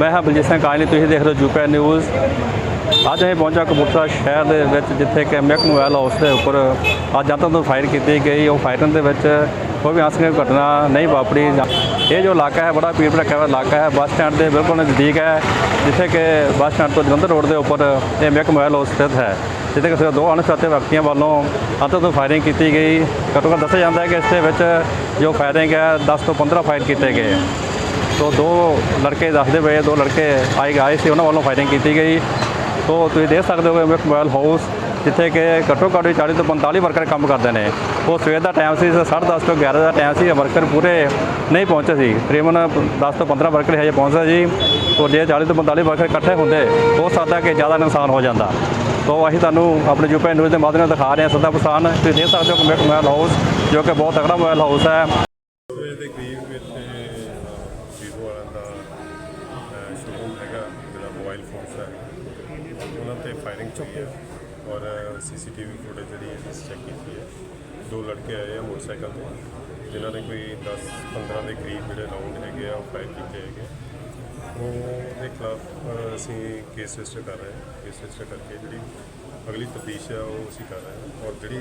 ਮੈਂ ਹਾਂ ਬਲਜੀਤ ਸਿੰਘ ਕਾਜਲੀ ਤੁਸੀਂ ਦੇਖ ਰਹੇ ਹੋ ਯੂਪੀ ਨਿਊਜ਼। ਅੱਜ ਅਸੀਂ ਪਹੁੰਚਾ ਕਪੂਰਥਲਾ ਸ਼ਹਿਰ ਦੇ ਵਿੱਚ, ਜਿੱਥੇ ਕਿ ਮਿਕ ਮੋਬਾਈਲ ਹਾਊਸ ਦੇ ਉੱਪਰ ਅੱਜ ਜਨਤਾ ਤੋਂ ਫਾਇਰ ਕੀਤੀ ਗਈ। ਉਹ ਫਾਇਰਨ ਦੇ ਵਿੱਚ ਕੋਈ ਵੀ ਆਸਕੀ ਘਟਨਾ ਨਹੀਂ ਵਾਪਰੀ। ਇਹ ਜੋ ਇਲਾਕਾ ਹੈ, ਬੜਾ ਭੀੜ ਭੜੱਕਾ ਵਾਲਾ ਇਲਾਕਾ ਹੈ। ਬੱਸ ਸਟੈਂਡ ਦੇ ਬਿਲਕੁਲ ਨਜ਼ਦੀਕ ਹੈ, ਜਿੱਥੇ ਕਿ ਬੱਸ ਸਟੈਂਡ ਤੋਂ ਜਲੰਧਰ ਰੋਡ ਦੇ ਉੱਪਰ ਇਹ ਮਿਕ ਮੋਬਾਈਲ ਹਾਊਸ ਸਥਿਤ ਹੈ, ਜਿੱਥੇ ਕਿ ਸਿਰਫ ਦੋ ਅਣਪਛਾਤੇ ਵਿਅਕਤੀਆਂ ਵੱਲੋਂ ਅੰਤ ਤੋਂ ਫਾਇਰਿੰਗ ਕੀਤੀ ਗਈ। ਘੱਟੋ ਘੱਟ ਦੱਸਿਆ ਜਾਂਦਾ ਹੈ ਕਿ ਇਸ ਦੇ ਵਿੱਚ ਜੋ ਫਾਇਰਿੰਗ ਹੈ 10 ਤੋਂ 15 ਫਾਇਰ ਕੀਤੇ ਗਏ। ਤੋ ਦੋ ਲੜਕੇ ਦੱਸਦੇ ਪਏ ਦੋ ਲੜਕੇ ਆਏ ਆਏ ਸੀ, ਉਹਨਾਂ ਵੱਲੋਂ ਫਾਇਰਿੰਗ ਕੀਤੀ ਗਈ। ਤੋ ਤੁਸੀਂ ਦੇਖ ਸਕਦੇ ਹੋ ਕਿ ਇੱਕ ਮੋਬਾਈਲ ਹਾਊਸ ਜਿੱਥੇ ਕਿ ਘੱਟੋ ਘੱਟ ਵੀ 40 ਤੋਂ 45 ਵਰਕਰ ਕੰਮ ਕਰਦੇ ਨੇ। ਉਹ ਸਵੇਰ ਦਾ ਟਾਈਮ ਸੀ 10:30 ਤੋਂ 11 ਦਾ ਟਾਈਮ ਸੀ ਵਰਕਰ ਪੂਰੇ ਨਹੀਂ ਪਹੁੰਚੇ ਸੀ। ਤਕਰੀਬਨ 10 ਤੋਂ 15 ਵਰਕਰ ਹਜੇ ਪਹੁੰਚਦਾ ਜੀ। ਤੋ ਜੇ 40 ਤੋਂ 45 ਵਰਕਰ ਇਕੱਠੇ ਹੁੰਦੇ ਹੋ ਸਕਦਾ ਕਿ ਜ਼ਿਆਦਾ ਨੁਕਸਾਨ ਹੋ ਜਾਂਦਾ। ਤੋ ਅਸੀਂ ਤੁਹਾਨੂੰ ਆਪਣੇ ਯੂਪੀ ਨਿਊਜ਼ ਦੇ ਮਾਧਿਅਮ ਨਾਲ ਦਿਖਾ ਰਹੇ ਹਾਂ ਸਦਾ ਪਸਾਨ ਤੁਸੀਂ ਦੇਖ ਸਕਦੇ ਹੋ ਕਿ ਇੱਕ ਹਾਊਸ ਜੋ ਕਿ ਬਹੁਤ ਤਕੜਾ ਮੋਬਾਈਲ ਹਾਊਸ ਹੈ। ਮੋਬਾਈਲ ਫੋਨਸ ਹੈ, ਉਹਨਾਂ ਤੇ ਫਾਇਰਿੰਗ ਚੱਲੀ ਹੈ ਔਰ ਸੀਸੀਟੀਵੀ ਫੁਟੇਜ ਜਿਹੜੀ ਹੈ ਅਸੀਂ ਚੈੱਕ ਕੀਤੀ ਹੈ। ਦੋ ਲੜਕੇ ਆਏ ਆ ਮੋਟਰਸਾਈਕਲ ਤੇ, ਜਿਨ੍ਹਾਂ ਨੇ ਕੋਈ 10 15 ਦੇ ਕਰੀਬ ਜਿਹੜੇ ਰਾਉਂਡ ਹੈਗੇ ਆ, ਉਹ ਫਾਇਰ ਕੀਤੇ ਹੈਗੇ ਉਹ ਦੇ ਖਿਲਾਫ ਅਸੀਂ ਕੇਸ ਰਜਿਸਟਰ ਕਰ ਰਹੇ ਹਾਂ। ਕੇਸ ਰਜਿਸਟਰ ਕਰਕੇ ਜਿਹੜੀ ਅਗਲੀ ਤਫਤੀਸ਼ ਹੈ ਉਹ ਅਸੀਂ ਕਰ ਰਹੇ ਹਾਂ। ਔਰ ਜਿਹੜੀ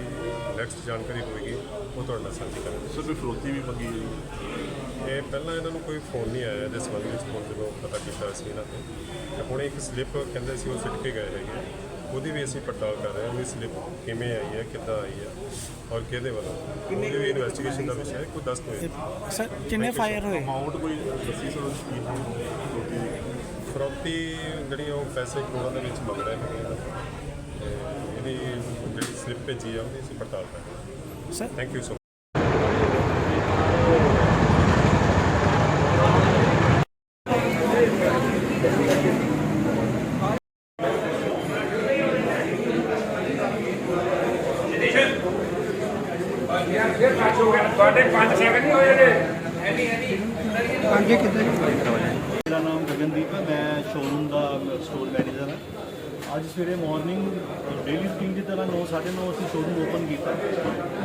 ਨੈਕਸਟ ਜਾਣਕਾਰੀ ਹੋਏਗੀ ਉਹ ਤੁਹਾਡੇ ਨਾਲ ਸਾਂਝੀ ਕਰਾਂਗੇ। ਸਰ, ਕੋਈ ਫਰੋਤੀ ਵੀ ਮੰਗੀ ਗਈ ਇਹ ਪਹਿਲਾਂ ਇਹਨਾਂ ਨੂੰ ਕੋਈ ਫੋਨ ਨਹੀਂ ਆਇਆ ਇਹਦੇ ਸੰਬੰਧ ਵਿੱਚ ਫੋਨ ਜਦੋਂ ਪਤਾ ਕੀਤਾ ਸੀ ਇਹਨਾਂ ਤੇ ਤੇ ਹੁਣ ਇੱਕ ਸਲਿੱਪ ਕਹਿੰਦੇ ਸੀ ਉਹ ਸਿੱਟ ਕੇ ਗਏ ਹੈਗੇ ਉਹਦੀ ਵੀ ਅਸੀਂ ਪੜਤਾਲ ਕਰ ਰਹੇ ਹਾਂ ਵੀ ਸਲਿੱਪ ਕਿਵੇਂ ਆਈ ਹੈ ਕਿੱਦਾਂ ਆਈ ਹੈ ਔਰ ਕਿਹਦੇ ਵੱਲੋਂ? ਉਹਦੀ ਵੀ ਇਨਵੈਸਟੀਗੇਸ਼ਨ ਦਾ ਵਿਸ਼ਾ ਹੈ ਕੋਈ ਦੱਸ ਕੋਈ ਸਰ ਕਿੰਨੇ ਫਾਇਰ ਹੋਏ? ਅਮਾਉਂਟ ਕੋਈ ਦੱਸੀ ਸਰ ਕੀ ਫਰੋਤੀ ਜਿਹੜੀ ਉਹ ਪੈਸੇ ਕਰੋੜਾਂ ਦੇ ਵਿੱਚ ਮੰਗ ਰਹੇ ਹੈਗੇ। ਤੇ ਇਹਦੀ ਜਿਹੜੀ ਸਲਿੱਪ ਭੇਜੀ ਆ ਉਹਦੀ ਅਸੀਂ ਪੜਤਾਲ ਕਰ ਰਹੇ ਸਰ ਹਾਂ ਥੈਂਕ ਯੂ ਸੋ ਤੁਹਾਡੇ 5 ਸੈਕਿੰਡ ਨਹੀਂ ਹੋਏ ਜੇ? ਅੱਗੇ ਕਿੱਦਾਂ ਮੇਰਾ ਨਾਮ ਗਗਨਦੀਪ ਹੈ, ਮੈਂ ਸ਼ੋਰੂਮ ਦਾ ਸਟੋਰ ਮੈਨੇਜਰ ਹਾਂ। ਅੱਜ ਸਵੇਰੇ ਮਾਰਨਿੰਗ ਡੇਲੀ ਰੂਟੀਨ ਦੀ ਤਰ੍ਹਾਂ 9 9:30 ਅਸੀਂ ਸ਼ੋਰੂਮ ਓਪਨ ਕੀਤਾ।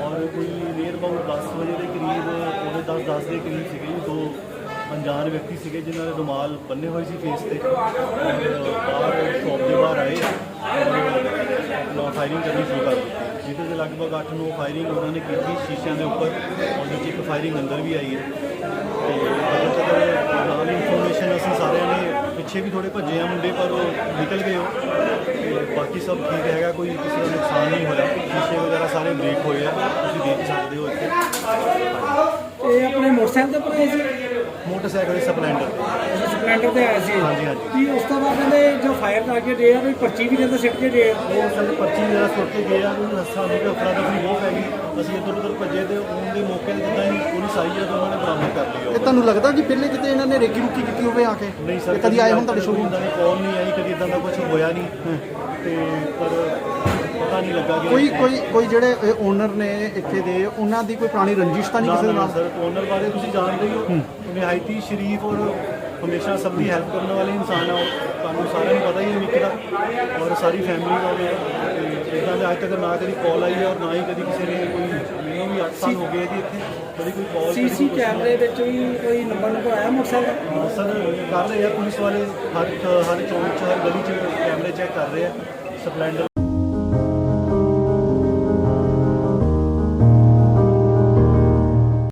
ਔਰ ਕੋਈ ਨੀਅਰ ਅਬਾਊਟ 10 ਵਜੇ ਦੇ ਕਰੀਬ, ਉਹਦੇ 10 10 ਦੇ ਕਰੀਬ ਸੀਗੇ ਦੋ ਅਣਜਾਣ ਵਿਅਕਤੀ ਸੀਗੇ, ਜਿਨ੍ਹਾਂ ਨੇ ਰੁਮਾਲ ਬੰਨੇ ਹੋਏ ਸੀ ਫੇਸ ਤੇ। ਔਰ ਬਾਹਰ ਸ਼ੌਪ ਦੇ ਬਾਹਰ ਆਏ। ਆਪਣਾ ਫਾਇਰਿੰਗ ਕਰਨੀ ਸ਼ੁਰੂ ਜਿਹਦੇ ਦੇ ਲਗਭਗ 8-9 ਫਾਇਰਿੰਗ ਉਹਨਾਂ ਨੇ ਕੀਤੀ, ਸ਼ੀਸ਼ਿਆਂ ਦੇ ਉੱਪਰ ਔਰ ਵਿੱਚ ਇੱਕ ਫਾਇਰਿੰਗ ਅੰਦਰ ਵੀ ਆਈ ਹੈ। ਤੇ ਨਾਲ ਇਨਫੋਰਮੇਸ਼ਨ ਅਸੀਂ ਸਾਰਿਆਂ ਨੇ ਪਿੱਛੇ ਵੀ ਥੋੜੇ ਭੱਜੇ ਆ ਮੁੰਡੇ, ਪਰ ਉਹ ਨਿਕਲ ਗਏ ਉਹ। ਤੇ ਬਾਕੀ ਸਭ ਠੀਕ ਹੈਗਾ, ਕੋਈ ਕਿਸੇ ਦਾ ਨੁਕਸਾਨ ਨਹੀਂ ਹੋਇਆ। ਸ਼ੀਸ਼ੇ ਵਗੈਰਾ ਸਾਰੇ ਬ੍ਰੇਕ ਹੋਏ ਆ। ਤੁਸੀਂ ਦੇਖ ਸਕਦੇ ਹੋ ਇੱਥੇ। ਇਹ ਆਪਣੇ ਮੋਟਰਸਾਈਕਲ ਤੇ ਉੱਪਰ ਸੀ? ਮੋਟਰਸਾਈਕਲ ਦੇ ਸਪਲੈਂਡਰ। ਸਪਲੈਂਡਰ ਤੇ ਆਏ ਸੀ। ਹਾਂਜੀ, ਹਾਂਜੀ। ਕੀ ਉਸ ਤੋਂ ਬਾਅਦ ਕਹਿੰਦੇ ਜੋ ਫਾਇਰ ਕਰਕੇ ਦੇ ਆ ਵੀ ਪਰਚੀ ਵੀ ਕਹਿੰਦੇ ਸਿੱਟ ਕੇ ਦੇ ਆ? ਉਹ ਸਾਡੇ ਪਰਚੀ ਜਿਹੜਾ ਸੁੱਟ ਕੇ ਗਏ ਆ ਕੋਈ ਹੱਸਾ ਨਹੀਂ ਕਿ ਅਫਰਾ ਤਫਰੀ ਬਹੁਤ ਪੈ ਗਈ ਅਸੀਂ ਇੱਧਰ ਉੱਧਰ ਭੱਜੇ ਤੇ ਉਹਨਾਂ ਦੇ ਮੌਕੇ ਤੇ ਜਿੱਦਾਂ ਹੀ ਪੁਲਿਸ ਆਈ ਹੈ ਤਾਂ ਉਹਨਾਂ ਨੇ ਬਰਾਮਦ ਕਰ ਲਈ ਇਹ ਉਹ ਤੁਹਾਨੂੰ ਲੱਗਦਾ ਕਿ ਪਹਿਲੇ ਕਿਤੇ ਇਹਨਾਂ ਨੇ ਰੇਕੀ ਰੁਕੀ ਕੀਤੀ ਹੋਵੇ ਆ ਕੇ? ਨਹੀਂ ਸਰ ਇਹ ਕਦੀ ਆਏ ਹੁਣ ਤੁਹਾਡੇ ਸ਼ੋਰੂਮ ਇਦਾਂ ਦੀ ਕਾਲ ਨਹੀਂ ਆਈ ਕਦੀ ਇਦਾਂ ਦਾ ਕੁਝ ਹੋਇਆ ਨਹੀਂ। ਤੇ ਪਰ ਪਤਾ ਨਹੀਂ ਲੱਗਾ ਕੋਈ ਕੋਈ ਕੋਈ ਜਿਹੜੇ ਓਨਰ ਨੇ ਇੱਥੇ ਦੇ ਉਹਨਾਂ ਦੀ ਕੋਈ ਪੁਰਾਣੀ ਰੰਜਿਸ਼ ਤਾਂ ਨਹੀਂ ਕਿਸੇ ਦੇ ਨਾਲ? ਸਰ ਓਨਰ ਬਾਰੇ ਤੁਸੀਂ ਜਾਣਦੇ ਹੀ ਹੋ। ਨਿਹਾਇਤੀ ਸ਼ਰੀਫ ਔਰ ਹਮੇਸ਼ਾ ਸਭ ਦੀ ਹੈਲਪ ਕਰਨ ਵਾਲੇ ਇਨਸਾਨ ਆ ਉਹ। ਤੁਹਾਨੂੰ ਸਾਰਿਆਂ ਨੂੰ ਪਤਾ ਹੀ ਹੈ ਨਿੱਕੀ ਦਾ। ਔਰ ਸਾਰੀ ਫੈਮਿਲੀ ਦਾ ਉਹਦੇ ਇਦਾਂ ਦੇ ਅੱਜ ਤੱਕ ਨਾ ਕਦੀ ਕਾਲ ਆਈ ਹੈ ਔਰ ਨਾ ਹੀ ਕਦੀ ਕਿਸੇ ਨੇ ਕੋਈ ਮੈਨੂੰ ਵੀ 8 ਸਾਲ ਹੋ ਗਏ ਜੀ ਇੱਥੇ। ਕਦੀ ਕੋਈ ਕਾਲ ਸੀਸੀ ਕੈਮਰੇ ਵਿੱਚ ਵੀ ਕੋਈ ਨੰਬਰ ਨੰਬਰ ਆਇਆ ਮੋਟਰਸਾਈਕਲ ਸਰ ਕਰ ਰਹੇ ਆ ਪੁਲਿਸ ਵਾਲੇ। ਹਰ ਹਰ ਚੌਂਕ 'ਚ ਹਰ ਗਲੀ 'ਚ ਕੈਮਰੇ ਚੈੱਕ ਕਰ ਰਹੇ ਆ। ਸਪਲੈਂਡਰ